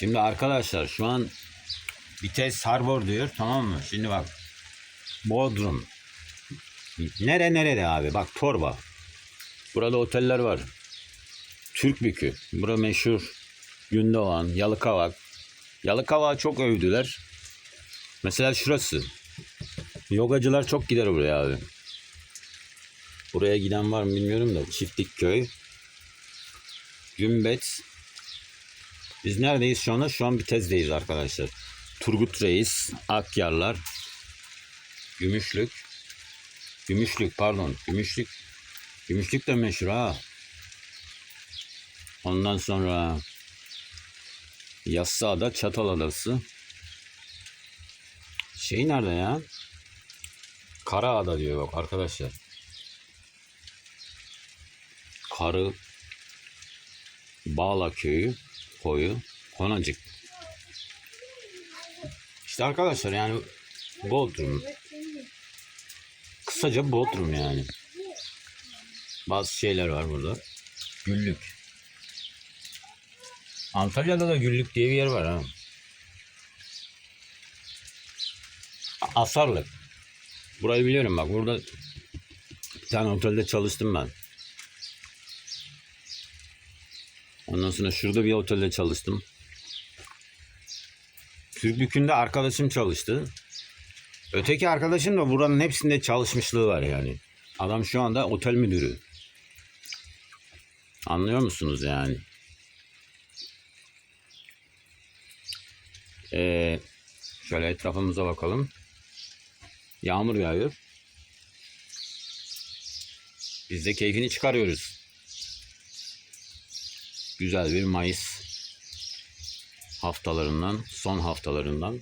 Şimdi arkadaşlar şu an Vites Harbor diyor tamam mı? Şimdi bak. Bodrum. Nere nerede abi? Bak Torba. Burada oteller var. Türkbükü. Bura meşhur. Gündoğan, Yalıkavak. Yalıkavak'ı çok övdüler. Mesela şurası. Yogacılar çok gider buraya abi. Buraya giden var mı bilmiyorum da. Çiftlik köy. Gümbet. Biz neredeyiz şu anda? Şu an Bitez'deyiz arkadaşlar. Turgut Reis, Akyarlar, Gümüşlük. Gümüşlük pardon. Gümüşlük. Gümüşlük de meşhur ha. Ondan sonra Yassıada Çataladası. Şey nerede ya? Karaada diyor bak arkadaşlar. Karı Bağla köyü, koyu, Konacık. İşte arkadaşlar yani Bodrum. Kısaca Bodrum yani. Bazı şeyler var burada. Güllük. Antalya'da da Güllük diye bir yer var ha. Asarlık. Burayı biliyorum bak burada bir tane otelde çalıştım ben. Ondan sonra şurada bir otelde çalıştım. Türkbükü'nde arkadaşım çalıştı. Öteki arkadaşım da buranın hepsinde çalışmışlığı var yani. Adam şu anda otel müdürü. Anlıyor musunuz yani? Ee, şöyle etrafımıza bakalım. Yağmur yağıyor. Biz de keyfini çıkarıyoruz. Güzel bir Mayıs haftalarından, son haftalarından